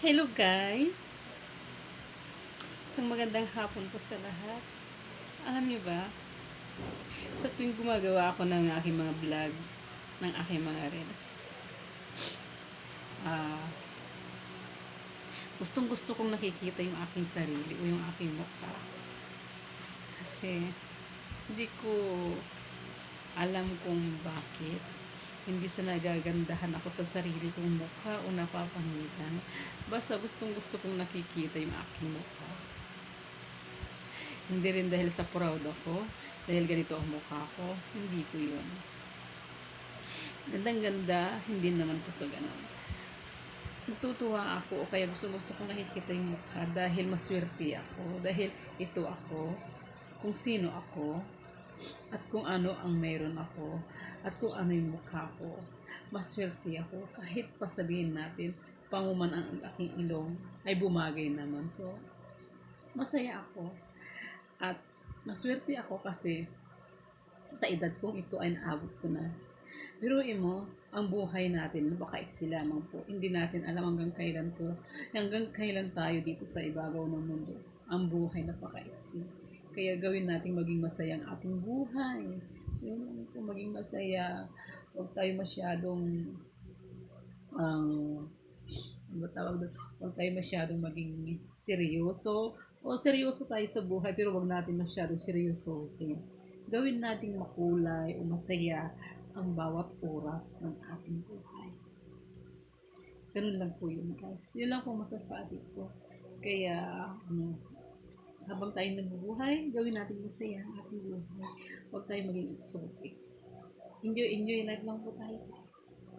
Hello guys! Isang magandang hapon po sa lahat. Alam niyo ba, sa tuwing gumagawa ako ng aking mga vlog, ng aking mga reels, ah, gustong gusto kong nakikita yung aking sarili o yung aking mukha. Kasi, hindi ko alam kung bakit hindi sa nagagandahan ako sa sarili kong mukha o napapangitan. Basta gustong gusto kong nakikita yung aking mukha. Hindi rin dahil sa proud ako, dahil ganito ang mukha ko. Hindi ko yun. Gandang ganda, hindi naman po sa ganun. Natutuwa ako o kaya gusto gusto kong nakikita yung mukha dahil maswerte ako. Dahil ito ako, kung sino ako, at kung ano ang meron ako at kung ano yung mukha ko. Maswerte ako kahit pa sabihin natin panguman ang aking ilong ay bumagay naman. So, masaya ako. At maswerte ako kasi sa edad kong ito ay naabot ko na. Biruin mo, ang buhay natin, napakaiksi lamang po. Hindi natin alam hanggang kailan to, hanggang kailan tayo dito sa ibabaw ng mundo. Ang buhay napakaiksi. Kaya gawin natin maging masaya ang ating buhay. So, yun lang po, maging masaya. Huwag tayo masyadong ang ano ba tawag doon? Huwag tayo masyadong maging seryoso. O seryoso tayo sa buhay, pero huwag natin masyadong seryoso. Gawin nating makulay o masaya ang bawat oras ng ating buhay. Ganun lang po yun, guys. Yun lang po masasabi ko. Kaya, ano, habang tayo nabubuhay, gawin natin masaya ang ating buhay. Huwag tayo maging exotic. Enjoy, enjoy life lang po tayo, guys.